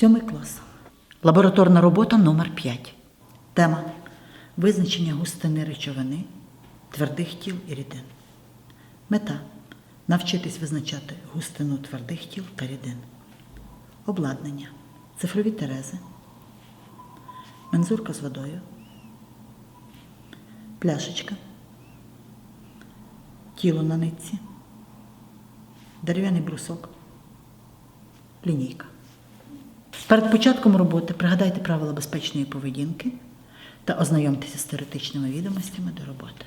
Сьомий клас. Лабораторна робота номер 5. Тема визначення густини речовини, твердих тіл і рідин. Мета навчитись визначати густину твердих тіл та рідин. Обладнання. Цифрові терези. Мензурка з водою. Пляшечка. Тіло на нитці. Дерев'яний брусок. Лінійка. Перед початком роботи пригадайте правила безпечної поведінки та ознайомтеся з теоретичними відомостями до роботи.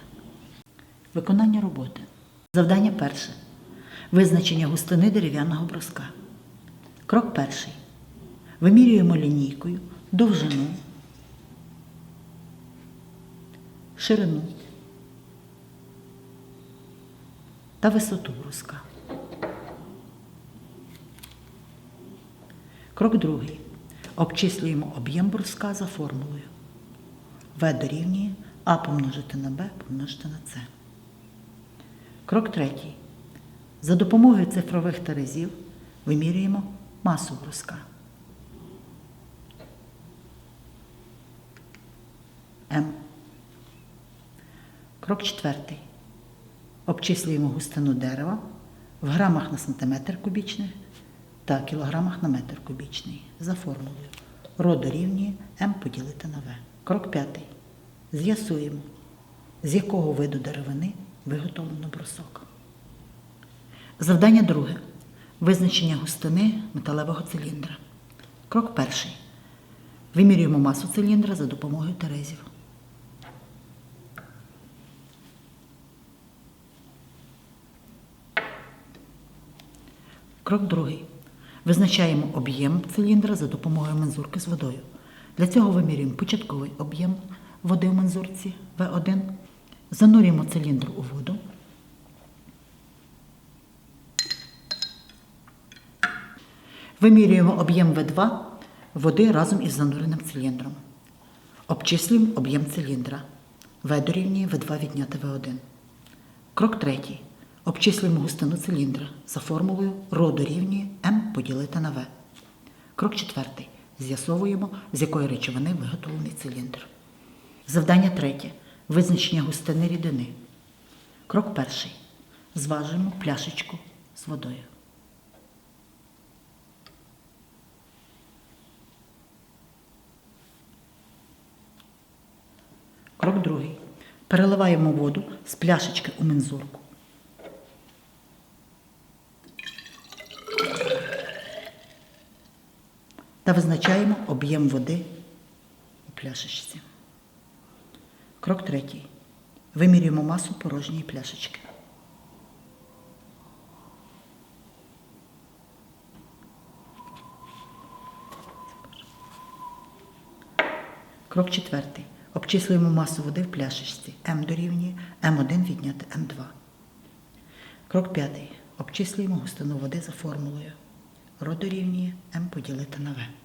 Виконання роботи. Завдання перше. Визначення густини дерев'яного бруска. Крок перший. Вимірюємо лінійкою довжину, ширину та висоту бруска. Крок другий. Обчислюємо об'єм бруска за формулою. В дорівнює А помножити на Б помножити на С. Крок третій. За допомогою цифрових терезів вимірюємо масу бруска. М. Крок четвертий. Обчислюємо густину дерева в грамах на сантиметр кубічний та кілограмах на метр кубічний за формулою. Ро дорівнює М поділити на В. Крок п'ятий. З'ясуємо, з якого виду деревини виготовлено брусок. Завдання друге. Визначення густини металевого циліндра. Крок перший. Вимірюємо масу циліндра за допомогою терезів. Крок другий. Визначаємо об'єм циліндра за допомогою мензурки з водою. Для цього вимірюємо початковий об'єм води в мензурці В1. Занурюємо циліндр у воду. Вимірюємо об'єм В2 води разом із зануреним циліндром. Обчислюємо об'єм циліндра. В дорівнює В2 відняти В1. Крок третій. Обчислюємо густину циліндра за формулою ро дорівнює М поділити на В. Крок четвертий. З'ясовуємо, з якої речовини виготовлений циліндр. Завдання третє. Визначення густини рідини. Крок перший. Зважуємо пляшечку з водою. Крок другий. Переливаємо воду з пляшечки у мензурку. Визначаємо об'єм води у пляшечці. Крок третій. Вимірюємо масу порожньої пляшечки. Крок четвертий. Обчислюємо масу води в пляшечці. М дорівнює М1 відняти М2. Крок п'ятий. Обчислюємо густину води за формулою. Ро дорівнює М поділити на В.